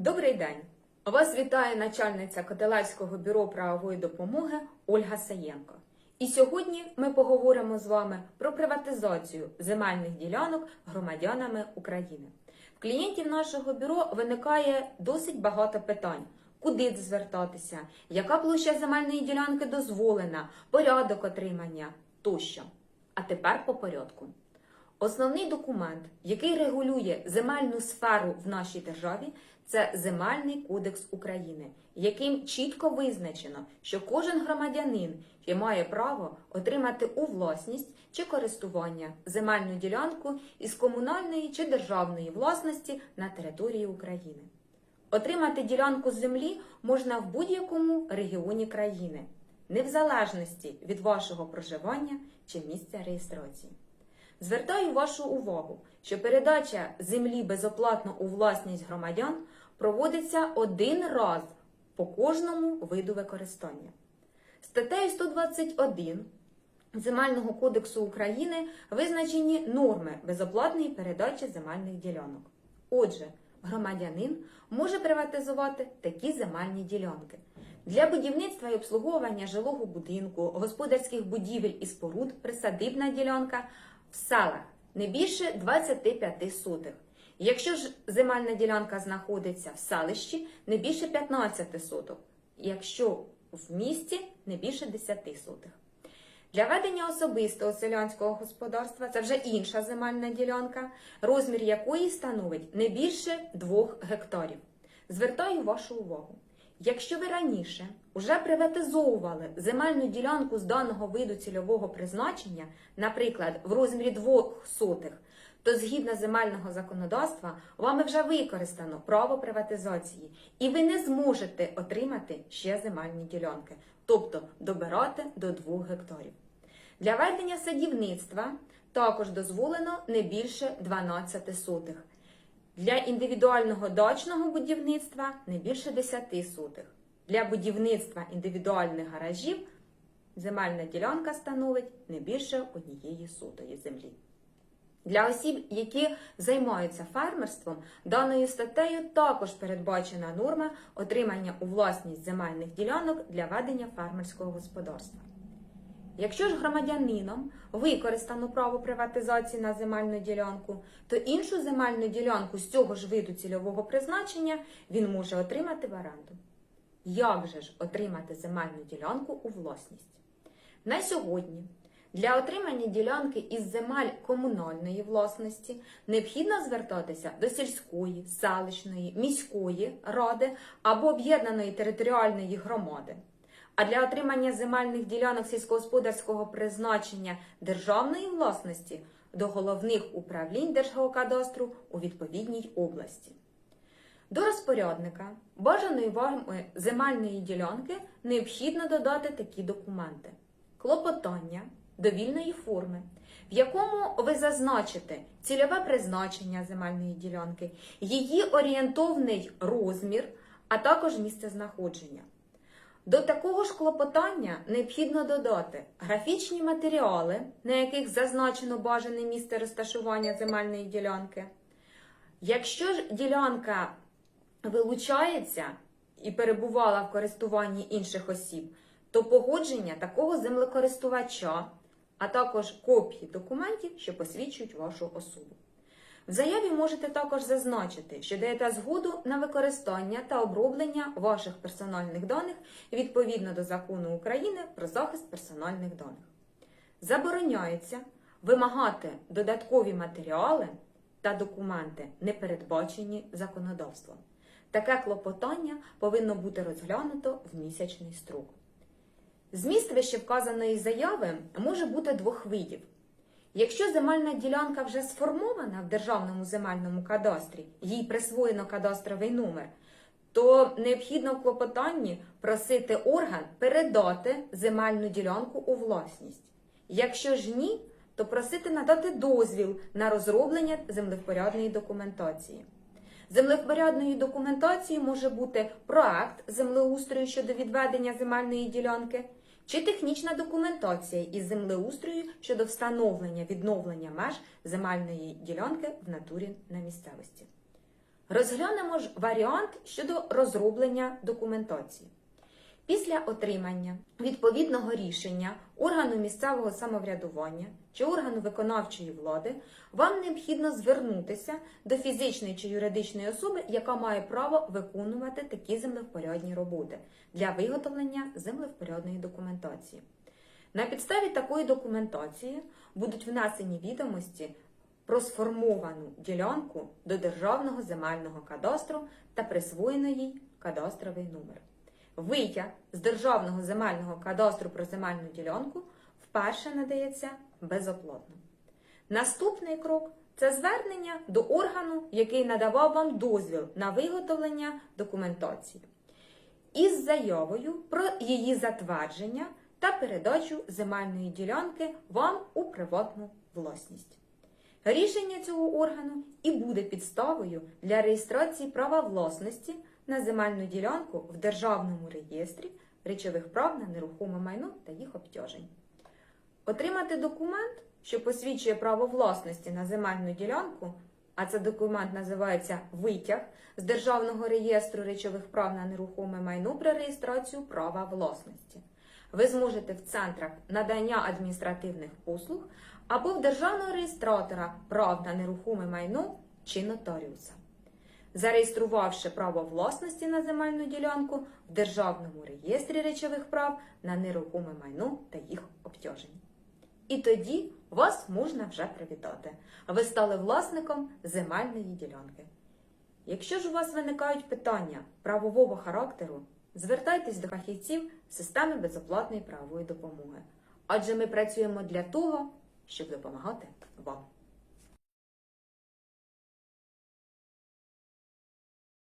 Добрий день! Вас вітає начальниця Котелевського бюро правової допомоги Ольга Саєнко. І сьогодні ми поговоримо з вами про приватизацію земельних ділянок громадянами України. В клієнтів нашого бюро виникає досить багато питань. Куди звертатися, яка площа земельної ділянки дозволена, порядок отримання тощо. А тепер по порядку. Основний документ, який регулює земельну сферу в нашій державі, це Земельний кодекс України, яким чітко визначено, що кожен громадянин має право отримати у власність чи користування земельну ділянку із комунальної чи державної власності на території України. Отримати ділянку землі можна в будь-якому регіоні країни, не в залежності від вашого проживання чи місця реєстрації. Звертаю вашу увагу, що передача землі безоплатно у власність громадян проводиться один раз по кожному виду використання. Статтею 121 Земельного кодексу України визначені норми безоплатної передачі земельних ділянок. Отже, громадянин може приватизувати такі земельні ділянки. Для будівництва і обслуговування жилого будинку, господарських будівель і споруд присадибна ділянка в селах не більше 25 сотих. Якщо ж земельна ділянка знаходиться в селищі, не більше 15 соток. Якщо в місті не більше 10 сотих. Для ведення особистого селянського господарства це вже інша земельна ділянка, розмір якої становить не більше 2 гектарів. Звертаю вашу увагу. Якщо ви раніше вже приватизовували земельну ділянку з даного виду цільового призначення, наприклад, в розмірі 2 сотих, то згідно земельного законодавства вами вже використано право приватизації, і ви не зможете отримати ще земельні ділянки, тобто добирати до 2 гектарів. Для ведення садівництва також дозволено не більше 12 сотих. Для індивідуального дачного будівництва не більше 10 сотих. Для будівництва індивідуальних гаражів земельна ділянка становить не більше однієї сотої землі. Для осіб, які займаються фермерством, даною статтею також передбачена норма отримання у власність земельних ділянок для ведення фермерського господарства. Якщо ж громадянином використано право приватизації на земельну ділянку, то іншу земельну ділянку з цього ж виду цільового призначення він може отримати в оренду. Як же ж отримати земельну ділянку у власність? На сьогодні для отримання ділянки із земель комунальної власності необхідно звертатися до сільської, селищної, міської ради або об'єднаної територіальної громади. А для отримання земельних ділянок сільськогосподарського призначення державної власності до головних управлінь Держгеокадастру у відповідній області. До розпорядника бажаної вами земельної ділянки необхідно додати такі документи: клопотання довільної форми, в якому ви зазначите цільове призначення земельної ділянки, її орієнтовний розмір, а також місце знаходження. До такого ж клопотання необхідно додати графічні матеріали, на яких зазначено бажане місце розташування земельної ділянки. Якщо ж ділянка вилучається і перебувала в користуванні інших осіб, то погодження такого землекористувача, а також копії документів, що посвідчують вашу особу. В заяві можете також зазначити, що даєте згоду на використання та оброблення ваших персональних даних відповідно до закону України про захист персональних даних. Забороняється вимагати додаткові матеріали та документи, не передбачені законодавством. Таке клопотання повинно бути розглянуто в місячний строк. Зміст вищевказаної заяви може бути двох видів. Якщо земельна ділянка вже сформована в Державному земельному кадастрі, їй присвоєно кадастровий номер, то необхідно в клопотанні просити орган передати земельну ділянку у власність. Якщо ж ні, то просити надати дозвіл на розроблення землевпорядної документації. Землевпорядною документацією може бути проект землеустрою щодо відведення земельної ділянки, чи технічна документація із землеустрою щодо встановлення відновлення меж земельної ділянки в натурі на місцевості. Розглянемо ж варіант щодо розроблення документації. Після отримання відповідного рішення органу місцевого самоврядування чи органу виконавчої влади вам необхідно звернутися до фізичної чи юридичної особи, яка має право виконувати такі землевпорядні роботи для виготовлення землевпорядної документації. На підставі такої документації будуть внесені відомості про сформовану ділянку до Державного земельного кадастру та присвоєно їй кадастровий номер. Витяг з Державного земельного кадастру про земельну ділянку вперше надається безоплатно. Наступний крок це звернення до органу, який надавав вам дозвіл на виготовлення документації, із заявою про її затвердження та передачу земельної ділянки вам у приватну власність. Рішення цього органу і буде підставою для реєстрації права власності на земельну ділянку в Державному реєстрі речових прав на нерухоме майно та їх обтяжень. Отримати документ, що посвідчує право власності на земельну ділянку, а це документ називається витяг з Державного реєстру речових прав на нерухоме майно про реєстрацію права власності. Ви зможете в центрах надання адміністративних послуг або в державного реєстратора прав на нерухоме майно чи нотаріуса. Зареєструвавши право власності на земельну ділянку в Державному реєстрі речових прав на нерухоме майно та їх обтяжень. І тоді вас можна вже привітати. Ви стали власником земельної ділянки. Якщо ж у вас виникають питання правового характеру, звертайтесь до фахівців системи безоплатної правової допомоги. Адже ми працюємо для того, щоб допомагати вам.